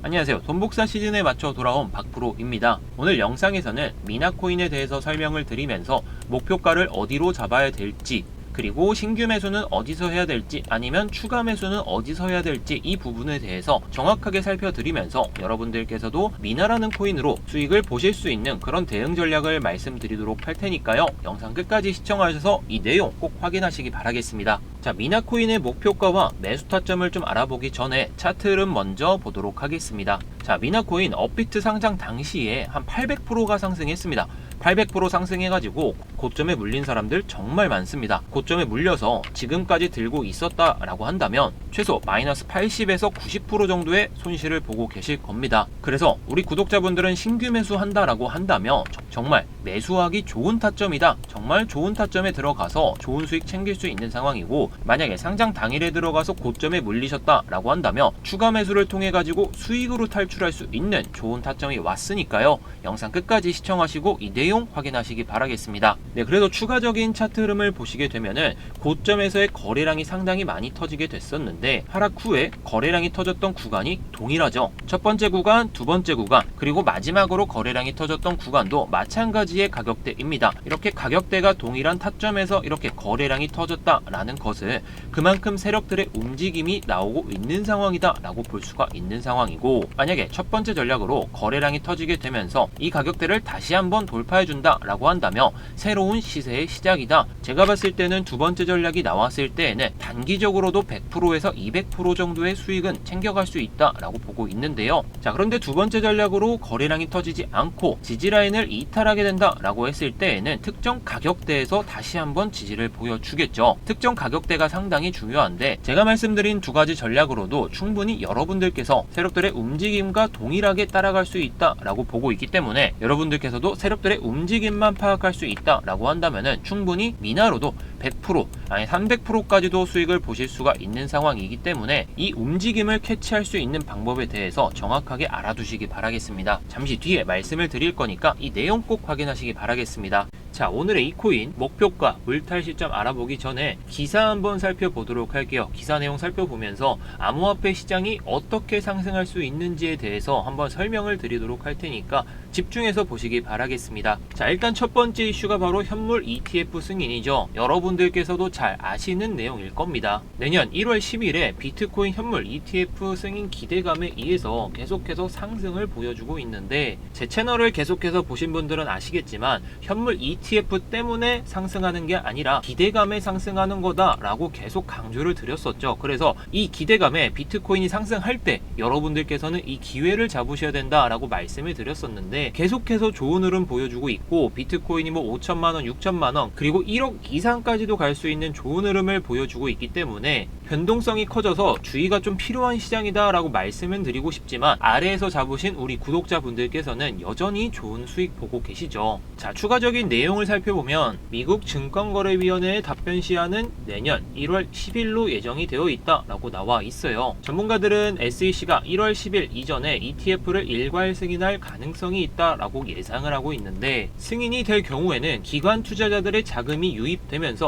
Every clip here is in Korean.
안녕하세요. 돈복사 시즌에 맞춰 돌아온 박프로입니다. 오늘 영상에서는 미나코인에 대해서 설명을 드리면서 목표가를 어디로 잡아야 될지 그리고 신규 매수는 어디서 해야 될지 아니면 추가 매수는 어디서 해야 될지 이 부분에 대해서 정확하게 살펴드리면서 여러분들께서도 미나라는 코인으로 수익을 보실 수 있는 그런 대응 전략을 말씀드리도록 할 테니까요. 영상 끝까지 시청하셔서 이 내용 꼭 확인하시기 바라겠습니다. 자, 미나코인의 목표가와 매수 타점을 좀 알아보기 전에 차트 흐름 먼저 보도록 하겠습니다. 자, 미나코인 업비트 상장 당시에 한 800%가 상승했습니다. 800% 상승해가지고 고점에 물린 사람들 정말 많습니다. 고점에 물려서 지금까지 들고 있었다라고 한다면 최소 마이너스 80에서 90% 정도의 손실을 보고 계실 겁니다. 그래서 우리 구독자분들은 신규 매수한다라고 한다면 정말 매수하기 좋은 타점이다. 정말 좋은 타점에 들어가서 좋은 수익 챙길 수 있는 상황이고 만약에 상장 당일에 들어가서 고점에 물리셨다라고 한다면 추가 매수를 통해 가지고 수익으로 탈출 할 수 있는 좋은 타점이 왔으니까요. 영상 끝까지 시청하시고 이 내용 확인하시기 바라겠습니다. 네, 그래도 추가적인 차트 흐름을 보시게 되면은 고점에서의 거래량이 상당히 많이 터지게 됐었는데 하락 후에 거래량이 터졌던 구간이 동일하죠. 첫 번째 구간, 두 번째 구간, 그리고 마지막으로 거래량이 터졌던 구간도 마찬가지의 가격대입니다. 이렇게 가격대가 동일한 타점에서 이렇게 거래량이 터졌다라는 것은 그만큼 세력들의 움직임이 나오고 있는 상황이다라고 볼 수가 있는 상황이고 만약에 첫 번째 전략으로 거래량이 터지게 되면서 이 가격대를 다시 한번 돌파해 준다 라고 한다면 새로운 시세의 시작이다. 제가 봤을 때는 두 번째 전략이 나왔을 때에는 단기적으로도 100%에서 200% 정도의 수익은 챙겨갈 수 있다 라고 보고 있는데요. 자, 그런데 두 번째 전략으로 거래량이 터지지 않고 지지 라인을 이탈하게 된다 라고 했을 때에는 특정 가격대에서 다시 한번 지지를 보여주겠죠. 특정 가격대가 상당히 중요한데 제가 말씀드린 두 가지 전략으로도 충분히 여러분들께서 세력들의 움직임 과 동일하게 따라갈 수 있다라고 보고 있기 때문에 여러분들께서도 세력들의 움직임만 파악할 수 있다라고 한다면은 충분히 미나로도 100% 아니 300%까지도 수익을 보실 수가 있는 상황이기 때문에 이 움직임을 캐치할 수 있는 방법에 대해서 정확하게 알아두시기 바라겠습니다. 잠시 뒤에 말씀을 드릴 거니까 이 내용 꼭 확인하시기 바라겠습니다. 자, 오늘의 이 코인 목표가 물탈 시점 알아보기 전에 기사 한번 살펴보도록 할게요. 기사 내용 살펴보면서 암호화폐 시장이 어떻게 상승할 수 있는지에 대해서 한번 설명을 드리도록 할 테니까 집중해서 보시기 바라겠습니다. 자, 일단 첫 번째 이슈가 바로 현물 ETF 승인이죠. 여러분 들께서도 잘 아시는 내용일 겁니다. 내년 1월 10일에 비트코인 현물 ETF 승인 기대감에 의해서 계속해서 상승을 보여주고 있는데 제 채널을 계속해서 보신 분들은 아시겠지만 현물 ETF 때문에 상승하는 게 아니라 기대감에 상승하는 거다라고 계속 강조를 드렸었죠. 그래서 이 기대감에 비트코인이 상승할 때 여러분들께서는 이 기회를 잡으셔야 된다라고 말씀을 드렸었는데 계속해서 좋은 흐름 보여주고 있고 비트코인이 뭐 5천만 원, 6천만 원 그리고 1억 이상까지 도 갈 수 있는 좋은 흐름을 보여주고 있기 때문에 변동성이 커져서 주의가 좀 필요한 시장이다라고 말씀은 드리고 싶지만 아래에서 잡으신 우리 구독자분들께서는 여전히 좋은 수익 보고 계시죠. 자, 추가적인 내용을 살펴보면 미국 증권거래위원회의 답변 시한은 내년 1월 10일로 예정이 되어 있다라고 나와 있어요. 전문가들은 SEC가 1월 10일 이전에 ETF를 일괄 승인할 가능성이 있다라고 예상을 하고 있는데 승인이 될 경우에는 기관 투자자들의 자금이 유입되면서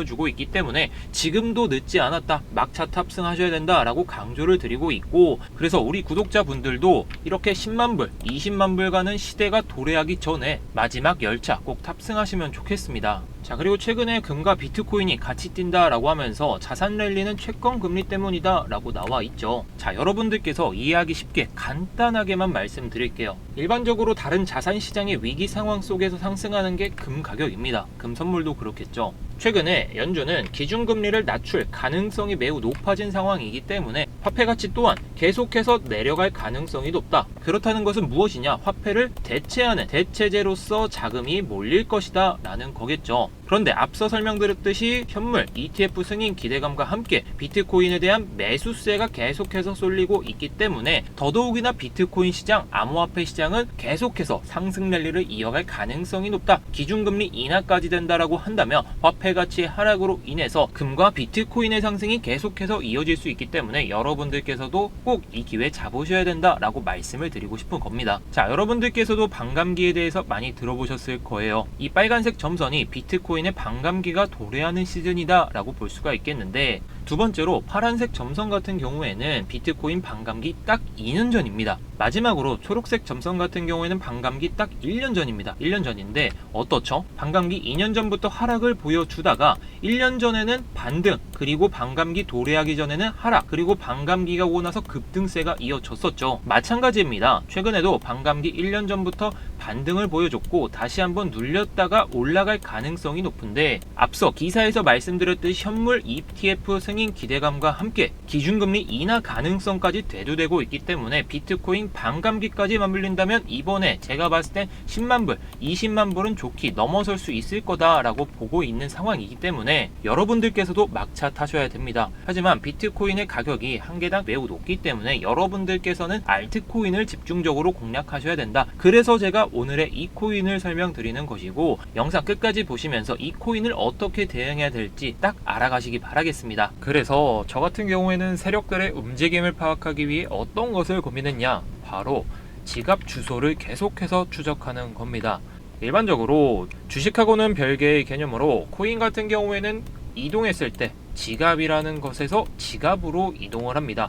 보여주고 있기 때문에 지금도 늦지 않았다. 막차 탑승하셔야 된다라고 강조를 드리고 있고 그래서 우리 구독자분들도 이렇게 10만 불, 20만 불 가는 시대가 도래하기 전에 마지막 열차 꼭 탑승하시면 좋겠습니다. 자 그리고 최근에 금과 비트코인이 같이 뛴다라고 하면서 자산 랠리는 채권 금리 때문이다라고 나와 있죠. 자 여러분들께서 이해하기 쉽게 간단하게만 말씀드릴게요. 일반적으로 다른 자산 시장의 위기 상황 속에서 상승하는 게 금 가격입니다. 금 선물도 그렇겠죠. 최근에 연준은 기준금리를 낮출 가능성이 매우 높아진 상황이기 때문에 화폐 가치 또한 계속해서 내려갈 가능성이 높다. 그렇다는 것은 무엇이냐? 화폐를 대체하는 대체제로서 자금이 몰릴 것이다 라는 거겠죠. 그런데 앞서 설명드렸듯이 현물, ETF 승인 기대감과 함께 비트코인에 대한 매수세가 계속해서 쏠리고 있기 때문에 더더욱이나 비트코인 시장, 암호화폐 시장은 계속해서 상승 랠리를 이어갈 가능성이 높다. 기준금리 인하까지 된다라고 한다면 화폐 가치의 하락으로 인해서 금과 비트코인의 상승이 계속해서 이어질 수 있기 때문에 여러 분들께서도 꼭 이 기회 잡으셔야 된다라고 말씀을 드리고 싶은 겁니다. 자, 여러분들께서도 반감기에 대해서 많이 들어보셨을 거예요. 이 빨간색 점선이 비트코인의 반감기가 도래하는 시즌이다라고 볼 수가 있겠는데 두 번째로 파란색 점선 같은 경우에는 비트코인 반감기 딱 2년 전입니다. 마지막으로 초록색 점선 같은 경우에는 반감기 딱 1년 전입니다. 1년 전인데 어떻죠? 반감기 2년 전부터 하락을 보여주다가 1년 전에는 반등 그리고 반감기 도래하기 전에는 하락 그리고 반감기가 오고 나서 급등세가 이어졌었죠. 마찬가지입니다. 최근에도 반감기 1년 전부터 반등을 보여줬고 다시 한번 눌렸다가 올라갈 가능성이 높은데 앞서 기사에서 말씀드렸듯이 현물 ETF 승인 기대감과 함께 기준금리 인하 가능성까지 대두되고 있기 때문에 비트코인 반감기까지 맞물린다면 이번에 제가 봤을 땐 10만 불, 20만 불은 좋게 넘어설 수 있을 거다라고 보고 있는 상황이기 때문에 여러분들께서도 막차 타셔야 됩니다. 하지만 비트코인의 가격이 한 개당 매우 높기 때문에 여러분들께서는 알트코인을 집중적으로 공략하셔야 된다. 그래서 제가 오늘의 이 코인을 설명드리는 것이고 영상 끝까지 보시면서 이 코인을 어떻게 대응해야 될지 딱 알아가시기 바라겠습니다. 그래서 저 같은 경우에는 세력들의 움직임을 파악하기 위해 어떤 것을 고민했냐? 바로 지갑 주소를 계속해서 추적하는 겁니다. 일반적으로 주식하고는 별개의 개념으로 코인 같은 경우에는 이동했을 때 지갑이라는 것에서 지갑으로 이동을 합니다.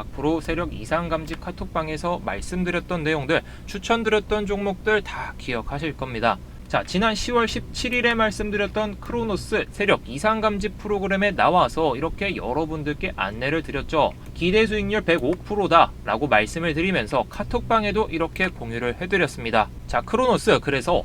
박프로 세력 이상 감지 카톡방에서 말씀드렸던 내용들, 추천드렸던 종목들 다 기억하실 겁니다. 자, 지난 10월 17일에 말씀드렸던 크로노스 세력 이상 감지 프로그램에 나와서 이렇게 여러분들께 안내를 드렸죠. 기대 수익률 105%다 라고 말씀을 드리면서 카톡방에도 이렇게 공유를 해드렸습니다. 자, 크로노스 그래서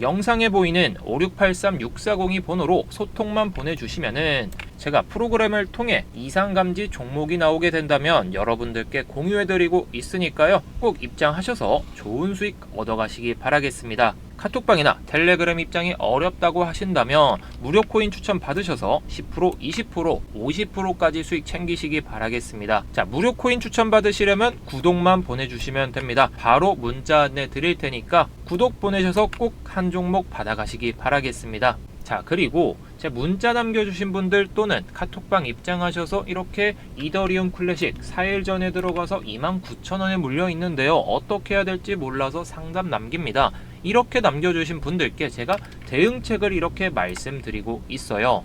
영상에 보이는 5683640이 번호로 소통만 보내주시면은 제가 프로그램을 통해 이상 감지 종목이 나오게 된다면 여러분들께 공유해드리고 있으니까요. 꼭 입장하셔서 좋은 수익 얻어가시기 바라겠습니다. 카톡방이나 텔레그램 입장이 어렵다고 하신다면 무료 코인 추천 받으셔서 10%, 20%, 50%까지 수익 챙기시기 바라겠습니다. 자, 무료 코인 추천 받으시려면 구독만 보내주시면 됩니다. 바로 문자 안내 드릴 테니까 구독 보내셔서 꼭 한 종목 받아가시기 바라겠습니다. 자, 그리고 제 문자 남겨주신 분들 또는 카톡방 입장하셔서 이렇게 이더리움 클래식 4일 전에 들어가서 29,000원에 물려 있는데요. 어떻게 해야 될지 몰라서 상담 남깁니다. 이렇게 남겨주신 분들께 제가 대응책을 이렇게 말씀드리고 있어요.